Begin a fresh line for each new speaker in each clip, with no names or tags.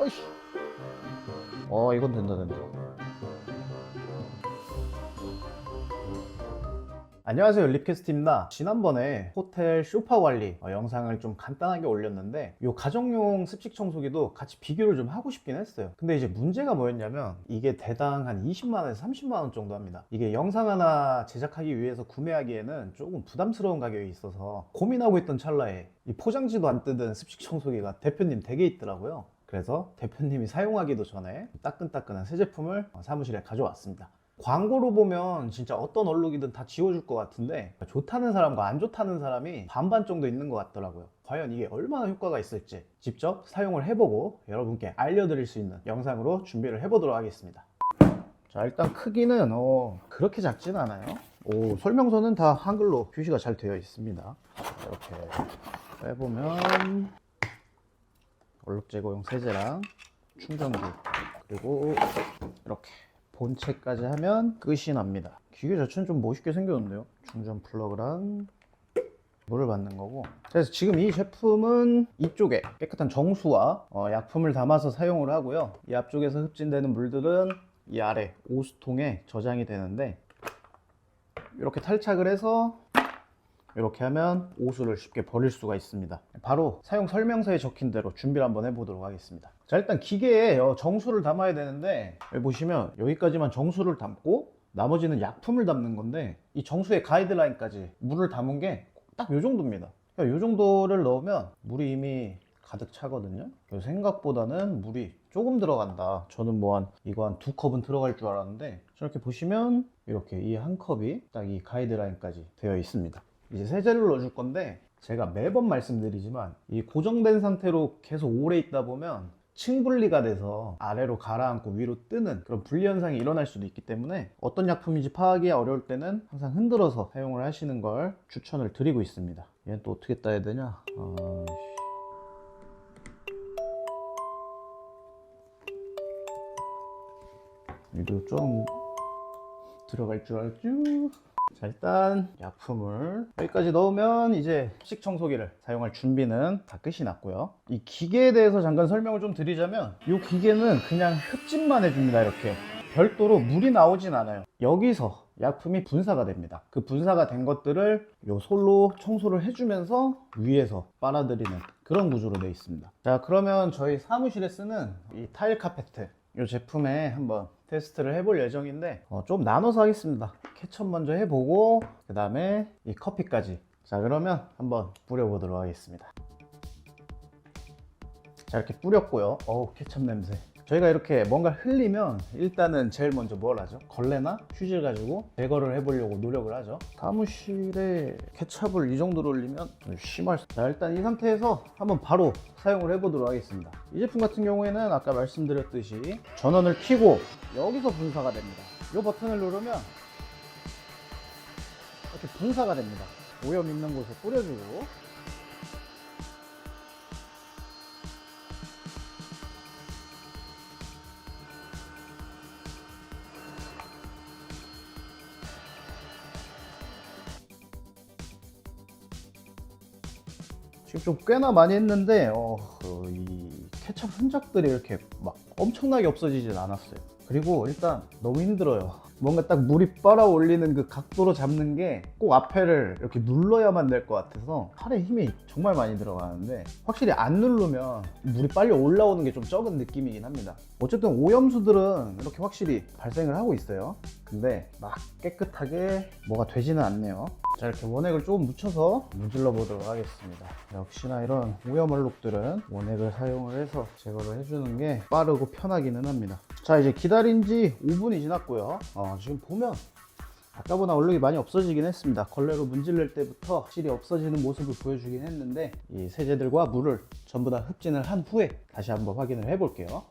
어이씨. 어, 이건 된다, 된다. 안녕하세요 립캐스트입니다 지난번에 호텔 쇼파 관리 어, 영상을 좀 간단하게 올렸는데 이 가정용 습식 청소기도 같이 비교를 좀 하고 싶긴 했어요 근데 이제 문제가 뭐였냐면 이게 대당 한 20만원에서 30만원 정도 합니다 이게 영상 하나 제작하기 위해서 구매하기에는 조금 부담스러운 가격이 있어서 고민하고 있던 찰나에 이 포장지도 안 뜯은 습식 청소기가 대표님 댁에 있더라고요 그래서 대표님이 사용하기도 전에 따끈따끈한 새 제품을 어, 사무실에 가져왔습니다. 광고로 보면 진짜 어떤 얼룩이든 다 지워줄 것 같은데 좋다는 사람과 안 좋다는 사람이 반반 정도 있는 것 같더라고요. 과연 이게 얼마나 효과가 있을지 직접 사용을 해보고 여러분께 알려드릴 수 있는 영상으로 준비를 해보도록 하겠습니다. 자 일단 크기는 어, 그렇게 작진 않아요. 오 설명서는 다 한글로 표시가 잘 되어 있습니다. 이렇게 빼보면 얼룩 제거용 세제랑 충전기 그리고 이렇게 본체까지 하면 끝이 납니다. 기계 자체는 좀 멋있게 생겼는데요. 충전 플러그랑 물을 받는 거고. 그래서 지금 이 제품은 이쪽에 깨끗한 정수와 어, 약품을 담아서 사용을 하고요. 이 앞쪽에서 흡진되는 물들은 이 아래 오수통에 저장이 되는데 이렇게 탈착을 해서 이렇게 하면 오수를 쉽게 버릴 수가 있습니다. 바로 사용 설명서에 적힌 대로 준비를 한번 해보도록 하겠습니다. 자 일단 기계에 어, 정수를 담아야 되는데 여기 보시면 여기까지만 정수를 담고 나머지는 약품을 담는 건데 이 정수의 가이드라인까지 물을 담은 게딱요 정도입니다. 요 정도를 넣으면 물이 이미 가득 차거든요. 생각보다는 물이 조금 들어간다. 저는 뭐 한 이거 한 두 컵은 들어갈 줄 알았는데 저렇게 보시면 이렇게 이 한 컵이 딱 이 가이드라인까지 되어 있습니다. 이제 세제를 넣어줄 건데 제가 매번 말씀드리지만 이 고정된 상태로 계속 오래 있다 보면 층분리가 돼서 아래로 가라앉고 위로 뜨는 그런 분리 현상이 일어날 수도 있기 때문에 어떤 약품인지 파악이 어려울 때는 항상 흔들어서 사용을 하시는 걸 추천을 드리고 있습니다. 얘는 또 어떻게 따야 되냐? 아, 이도 좀 들어갈 줄 알죠? 자 일단 약품을 여기까지 넣으면 이제 식청소기를 사용할 준비는 다 끝이 났고요. 이 기계에 대해서 잠깐 설명을 좀 드리자면 이 기계는 그냥 흡진만 해줍니다 이렇게. 별도로 물이 나오진 않아요. 여기서 약품이 분사가 됩니다. 그 분사가 된 것들을 요 솔로 청소를 해주면서 위에서 빨아들이는 그런 구조로 되어 있습니다. 자 그러면 저희 사무실에 쓰는 이 타일 카페트 이 제품에 한번 테스트를 해볼 예정인데 어, 좀 나눠서 하겠습니다. 케첩 먼저 해보고 그 다음에 이 커피까지. 자 그러면 한번 뿌려보도록 하겠습니다. 자 이렇게 뿌렸고요. 어우 케첩 냄새 저희가 이렇게 뭔가 흘리면 일단은 제일 먼저 뭘 하죠? 걸레나 휴지를 가지고 제거를 해보려고 노력을 하죠. 사무실에 케첩을 이 정도로 올리면 심할 수... 자 일단 이 상태에서 한번 바로 사용을 해보도록 하겠습니다. 이 제품 같은 경우에는 아까 말씀드렸듯이 전원을 켜고 여기서 분사가 됩니다. 이 버튼을 누르면 이렇게 분사가 됩니다. 오염 있는 곳에 뿌려주고 좀 꽤나 많이 했는데 어, 그이 케첩 흔적들이 이렇게 막 엄청나게 없어지진 않았어요. 그리고 일단 너무 힘들어요. 뭔가 딱 물이 빨아 올리는 그 각도로 잡는 게 꼭 앞에를 이렇게 눌러야만 될 것 같아서 팔에 힘이 정말 많이 들어가는데 확실히 안 누르면 물이 빨리 올라오는 게 좀 적은 느낌이긴 합니다. 어쨌든 오염수들은 이렇게 확실히 발생을 하고 있어요. 근데 막 깨끗하게 뭐가 되지는 않네요. 자 이렇게 원액을 조금 묻혀서 문질러 보도록 하겠습니다. 역시나 이런 오염 얼룩들은 원액을 사용을 해서 제거를 해주는 게 빠르고 편하기는 합니다. 자 이제 기다린 지 5분이 지났고요. 어, 지금 보면 아까보다 얼룩이 많이 없어지긴 했습니다. 걸레로 문질릴 때부터 확실히 없어지는 모습을 보여주긴 했는데 이 세제들과 물을 전부 다 흡진을 한 후에 다시 한번 확인을 해 볼게요.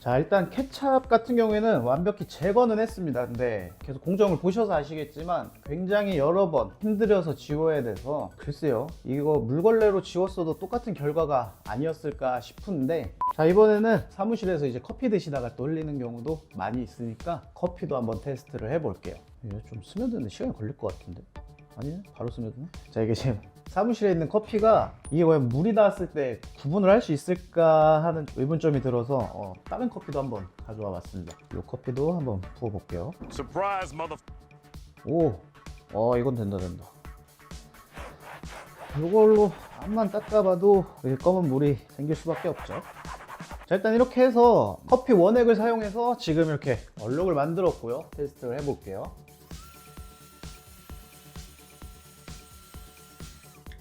자 일단 케찹 같은 경우에는 완벽히 제거는 했습니다. 근데 계속 공정을 보셔서 아시겠지만 굉장히 여러 번 힘들여서 지워야 돼서 글쎄요 이거 물걸레로 지웠어도 똑같은 결과가 아니었을까 싶은데 자 이번에는 사무실에서 이제 커피 드시다가 또 흘리는 경우도 많이 있으니까 커피도 한번 테스트를 해볼게요. 이게 좀 스며드는데 시간이 걸릴 것 같은데? 아니네 바로 스며드네 자 이게 지금 사무실에 있는 커피가 이게 과연 물이 닿았을 때 구분을 할 수 있을까 하는 의문점이 들어서 어, 다른 커피도 한번 가져와 봤습니다. 이 커피도 한번 부어볼게요. 오, 어 이건 된다 된다. 이걸로 앞만 닦아봐도 검은 물이 생길 수밖에 없죠. 자 일단 이렇게 해서 커피 원액을 사용해서 지금 이렇게 얼룩을 만들었고요. 테스트를 해볼게요.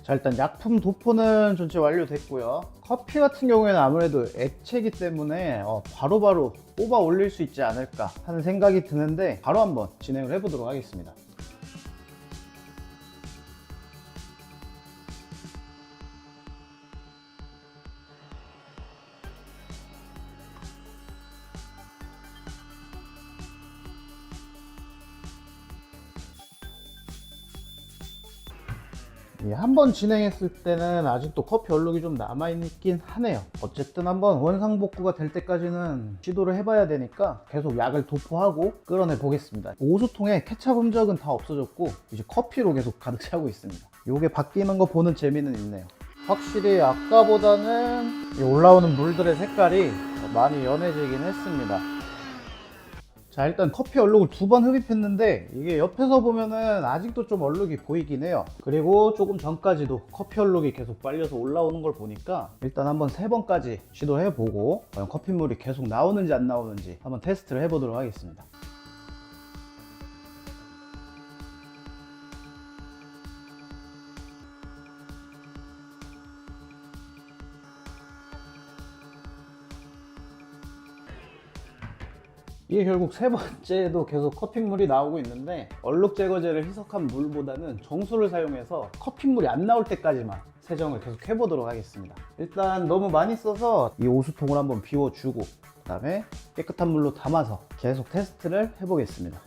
자 일단 약품 도포는 전체 완료됐고요. 커피 같은 경우에는 아무래도 액체이기 때문에 어, 바로바로 뽑아 올릴 수 있지 않을까 하는 생각이 드는데 바로 한번 진행을 해보도록 하겠습니다. 예, 한번 진행했을 때는 아직도 커피 얼룩이 좀 남아있긴 하네요. 어쨌든 한번 원상복구가 될 때까지는 시도를 해봐야 되니까 계속 약을 도포하고 끌어내 보겠습니다. 오수통에 케찹 흔적은 다 없어졌고 이제 커피로 계속 가득 차고 있습니다. 요게 바뀌는 거 보는 재미는 있네요. 확실히 아까보다는 이 올라오는 물들의 색깔이 많이 연해지긴 했습니다. 자 일단 커피 얼룩을 두 번 흡입했는데 이게 옆에서 보면은 아직도 좀 얼룩이 보이긴 해요. 그리고 조금 전까지도 커피 얼룩이 계속 빨려서 올라오는 걸 보니까 일단 한번 세 번까지 시도해 보고 과연 커피물이 계속 나오는지 안 나오는지 한번 테스트를 해 보도록 하겠습니다 이게 결국 세 번째도 계속 커피물이 나오고 있는데 얼룩 제거제를 희석한 물보다는 정수를 사용해서 커피물이 안 나올 때까지만 세정을 계속 해보도록 하겠습니다. 일단 너무 많이 써서 이 오수통을 한번 비워주고 그 다음에 깨끗한 물로 담아서 계속 테스트를 해보겠습니다.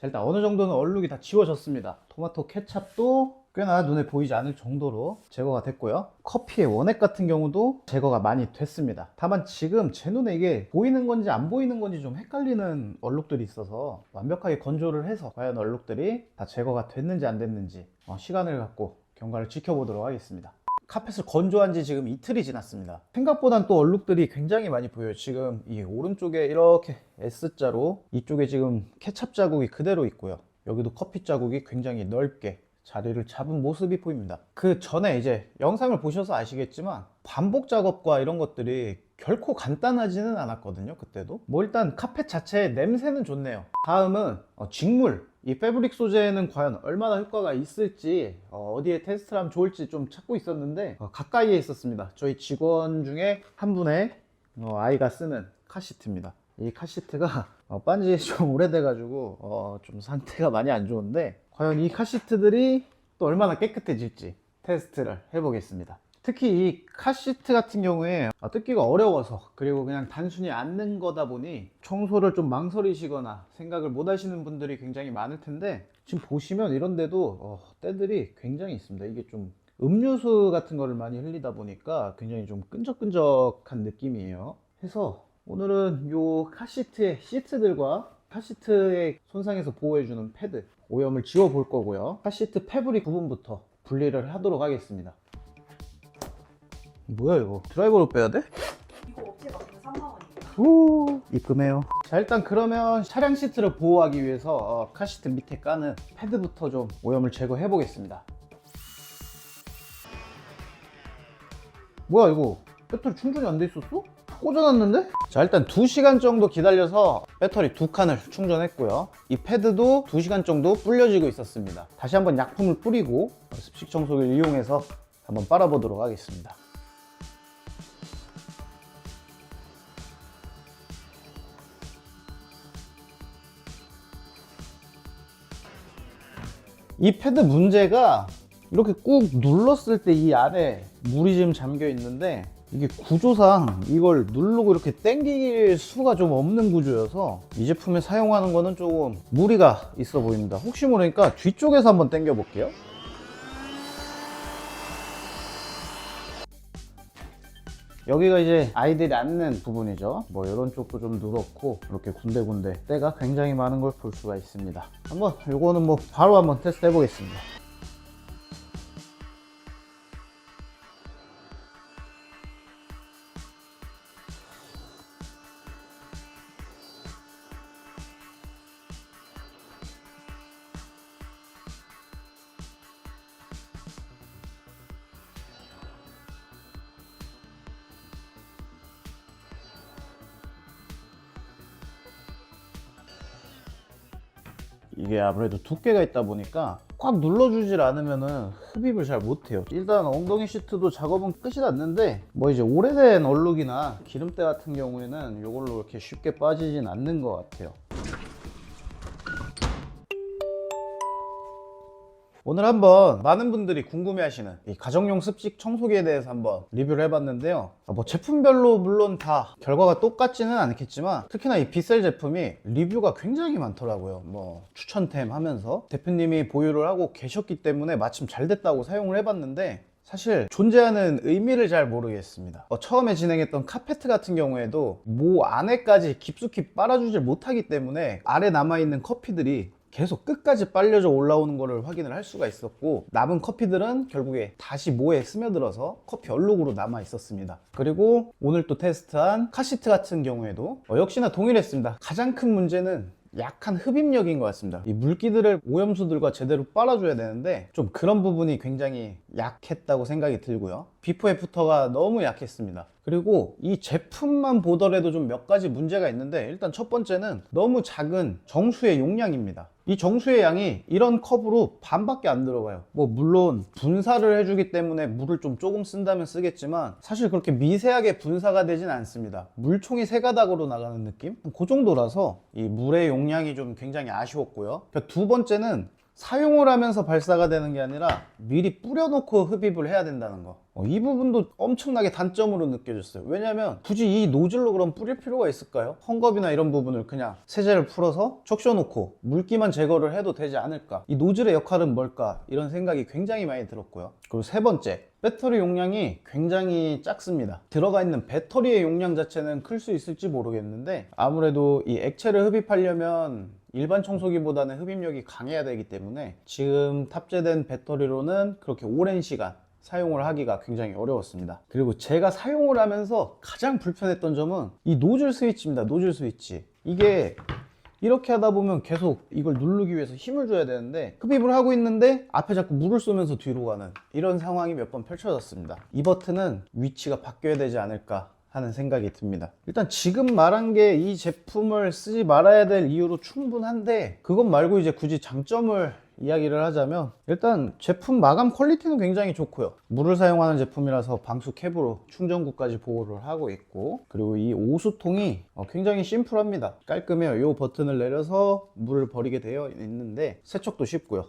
자, 일단 어느 정도는 얼룩이 다 지워졌습니다. 토마토 케찹도 꽤나 눈에 보이지 않을 정도로 제거가 됐고요. 커피의 원액 같은 경우도 제거가 많이 됐습니다. 다만 지금 제 눈에 이게 보이는 건지 안 보이는 건지 좀 헷갈리는 얼룩들이 있어서 완벽하게 건조를 해서 과연 얼룩들이 다 제거가 됐는지 안 됐는지 어, 시간을 갖고 경과를 지켜보도록 하겠습니다. 카펫을 건조한 지 지금 이틀이 지났습니다. 생각보단 또 얼룩들이 굉장히 많이 보여요. 지금 이 오른쪽에 이렇게 S자로 이쪽에 지금 케찹 자국이 그대로 있고요. 여기도 커피 자국이 굉장히 넓게 자리를 잡은 모습이 보입니다. 그 전에 이제 영상을 보셔서 아시겠지만 반복 작업과 이런 것들이 결코 간단하지는 않았거든요. 그때도. 뭐 일단 카펫 자체의 냄새는 좋네요. 다음은 어, 직물. 이 패브릭 소재는 과연 얼마나 효과가 있을지 어, 디에 테스트를 하면 좋을지 좀 찾고 있었는데 어, 가까이에 있었습니다. 저희 직원 중에 한 분의 어, 아이가 쓰는 카시트입니다. 이 카시트가 어, 빤지 좀 오래돼가지고 어, 좀 상태가 많이 안 좋은데 과연 이 카시트들이 또 얼마나 깨끗해질지 테스트를 해보겠습니다. 특히 이 카시트 같은 경우에 어, 뜯기가 어려워서 그리고 그냥 단순히 앉는 거다 보니 청소를 좀 망설이시거나 생각을 못 하시는 분들이 굉장히 많을 텐데 지금 보시면 이런 데도 어, 때들이 굉장히 있습니다. 이게 좀 음료수 같은 거를 많이 흘리다 보니까 굉장히 좀 끈적끈적한 느낌이에요. 해서 오늘은 요 카시트의 시트들과 카시트의 손상에서 보호해주는 패드 오염을 지워 볼 거고요. 카시트 패브릭 부분부터 분리를 하도록 하겠습니다. 뭐야 이거 드라이버로 빼야 돼?
이거 업체 맞으면 3만 원이에요.
오 입금해요 자 일단 그러면 차량 시트를 보호하기 위해서 어, 카시트 밑에 까는 패드부터 좀 오염을 제거해 보겠습니다 뭐야 이거 배터리 충전이 안 돼 있었어? 꽂아놨는데? 자 일단 2시간 정도 기다려서 배터리 두 칸을 충전했고요. 이 패드도 2시간 정도 불려지고 있었습니다. 다시 한번 약품을 뿌리고 습식 청소기를 이용해서 한번 빨아보도록 하겠습니다. 이 패드 문제가 이렇게 꾹 눌렀을 때 이 안에 물이 지금 잠겨 있는데 이게 구조상 이걸 누르고 이렇게 당길 수가 좀 없는 구조여서 이 제품에 사용하는 거는 조금 무리가 있어 보입니다. 혹시 모르니까 뒤쪽에서 한번 당겨 볼게요. 여기가 이제 아이들이 앉는 부분이죠. 뭐 이런 쪽도 좀 누렇고 이렇게 군데군데 때가 굉장히 많은 걸 볼 수가 있습니다. 한번 요거는 뭐 바로 한번 테스트 해보겠습니다. 이게 아무래도 두께가 있다 보니까 꽉 눌러주질 않으면은 흡입을 잘 못해요. 일단 엉덩이 시트도 작업은 끝이 났는데 뭐 이제 오래된 얼룩이나 기름때 같은 경우에는 이걸로 이렇게 쉽게 빠지진 않는 것 같아요. 오늘 한번 많은 분들이 궁금해하시는 이 가정용 습식 청소기에 대해서 한번 리뷰를 해봤는데요. 아, 뭐 제품별로 물론 다 결과가 똑같지는 않겠지만 특히나 이 비셀 제품이 리뷰가 굉장히 많더라고요. 뭐 추천템 하면서 대표님이 보유를 하고 계셨기 때문에 마침 잘 됐다고 사용을 해봤는데 사실 존재하는 의미를 잘 모르겠습니다. 어, 처음에 진행했던 카페트 같은 경우에도 모 안에까지 깊숙이 빨아주질 못하기 때문에 아래 남아있는 커피들이 계속 끝까지 빨려져 올라오는 것을 확인을 할 수가 있었고 남은 커피들은 결국에 다시 모에 스며들어서 커피 얼룩으로 남아 있었습니다. 그리고 오늘 또 테스트한 카시트 같은 경우에도 어, 역시나 동일했습니다. 가장 큰 문제는 약한 흡입력인 것 같습니다. 이 물기들을 오염수들과 제대로 빨아줘야 되는데 좀 그런 부분이 굉장히 약했다고 생각이 들고요. 비포 애프터가 너무 약했습니다. 그리고 이 제품만 보더라도 좀 몇 가지 문제가 있는데 일단 첫 번째는 너무 작은 정수의 용량입니다. 이 정수의 양이 이런 컵으로 반밖에 안 들어가요. 뭐 물론 분사를 해주기 때문에 물을 좀 조금 쓴다면 쓰겠지만 사실 그렇게 미세하게 분사가 되진 않습니다. 물총이 세 가닥으로 나가는 느낌? 그 정도라서 이 물의 용량이 좀 굉장히 아쉬웠고요. 그두 번째는 사용을 하면서 발사가 되는 게 아니라 미리 뿌려놓고 흡입을 해야 된다는 거. 어, 이 부분도 엄청나게 단점으로 느껴졌어요. 왜냐면 굳이 이 노즐로 그럼 뿌릴 필요가 있을까요? 헝겊이나 이런 부분을 그냥 세제를 풀어서 적셔놓고 물기만 제거를 해도 되지 않을까? 이 노즐의 역할은 뭘까? 이런 생각이 굉장히 많이 들었고요. 그리고 세 번째, 배터리 용량이 굉장히 작습니다. 들어가 있는 배터리의 용량 자체는 클 수 있을지 모르겠는데 아무래도 이 액체를 흡입하려면 일반 청소기보다는 흡입력이 강해야 되기 때문에 지금 탑재된 배터리로는 그렇게 오랜 시간 사용을 하기가 굉장히 어려웠습니다. 그리고 제가 사용을 하면서 가장 불편했던 점은 이 노즐 스위치입니다. 노즐 스위치. 이게 이렇게 하다 보면 계속 이걸 누르기 위해서 힘을 줘야 되는데 흡입을 하고 있는데 앞에 자꾸 물을 쏘면서 뒤로 가는 이런 상황이 몇 번 펼쳐졌습니다. 이 버튼은 위치가 바뀌어야 되지 않을까 하는 생각이 듭니다. 일단 지금 말한 게 이 제품을 쓰지 말아야 될 이유로 충분한데 그것 말고 이제 굳이 장점을 이야기를 하자면 일단 제품 마감 퀄리티는 굉장히 좋고요. 물을 사용하는 제품이라서 방수 캡으로 충전구까지 보호를 하고 있고 그리고 이 오수통이 어, 굉장히 심플합니다. 깔끔해요. 이 버튼을 내려서 물을 버리게 되어 있는데 세척도 쉽고요.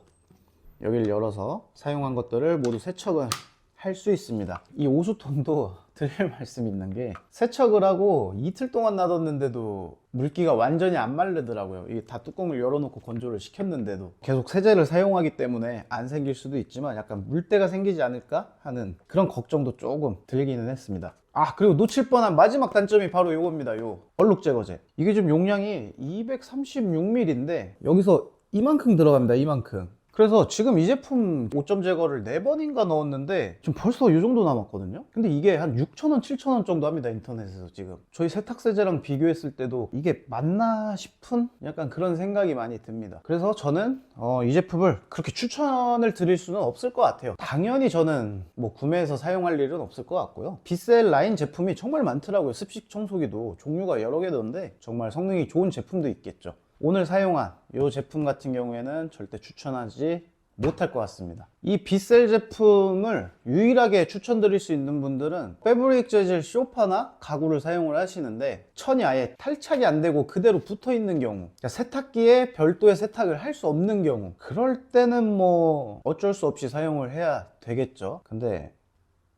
여기를 열어서 사용한 것들을 모두 세척은 할수 있습니다. 이 오수통도 드릴 말씀이 있는 게 세척을 하고 이틀 동안 놔뒀는데도 물기가 완전히 안 마르더라고요. 이게 다 뚜껑을 열어놓고 건조를 시켰는데도 계속 세제를 사용하기 때문에 안 생길 수도 있지만 약간 물때가 생기지 않을까 하는 그런 걱정도 조금 들기는 했습니다. 아 그리고 놓칠 뻔한 마지막 단점이 바로 이겁니다. 요 얼룩 제거제. 이게 지금 용량이 236ml인데 여기서 이만큼 들어갑니다. 이만큼. 그래서 지금 이 제품 5점 제거를 4번인가 넣었는데 지금 벌써 이 정도 남았거든요? 근데 이게 한 6,000원, 7,000원 정도 합니다 인터넷에서 지금. 저희 세탁세제랑 비교했을 때도 이게 맞나 싶은 약간 그런 생각이 많이 듭니다. 그래서 저는 어, 이 제품을 그렇게 추천을 드릴 수는 없을 것 같아요. 당연히 저는 뭐 구매해서 사용할 일은 없을 것 같고요. 비셀 라인 제품이 정말 많더라고요. 습식 청소기도 종류가 여러 개던데 정말 성능이 좋은 제품도 있겠죠 오늘 사용한 이 제품 같은 경우에는 절대 추천하지 못할 것 같습니다. 이 비셀 제품을 유일하게 추천드릴 수 있는 분들은 패브릭 재질 쇼파나 가구를 사용을 하시는데 천이 아예 탈착이 안 되고 그대로 붙어 있는 경우 그러니까 세탁기에 별도의 세탁을 할 수 없는 경우 그럴 때는 뭐 어쩔 수 없이 사용을 해야 되겠죠. 근데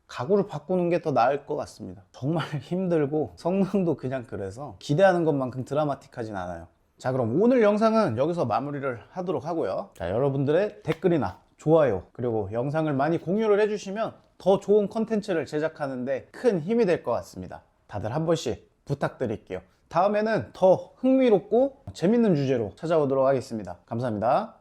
가구를 바꾸는 게 더 나을 것 같습니다. 정말 힘들고 성능도 그냥 그래서 기대하는 것만큼 드라마틱하진 않아요. 자 그럼 오늘 영상은 여기서 마무리를 하도록 하고요. 자 여러분들의 댓글이나 좋아요 그리고 영상을 많이 공유를 해주시면 더 좋은 컨텐츠를 제작하는데 큰 힘이 될 것 같습니다. 다들 한 번씩 부탁드릴게요. 다음에는 더 흥미롭고 재밌는 주제로 찾아오도록 하겠습니다. 감사합니다.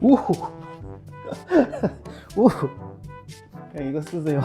우후 우후 그냥 이거 쓰세요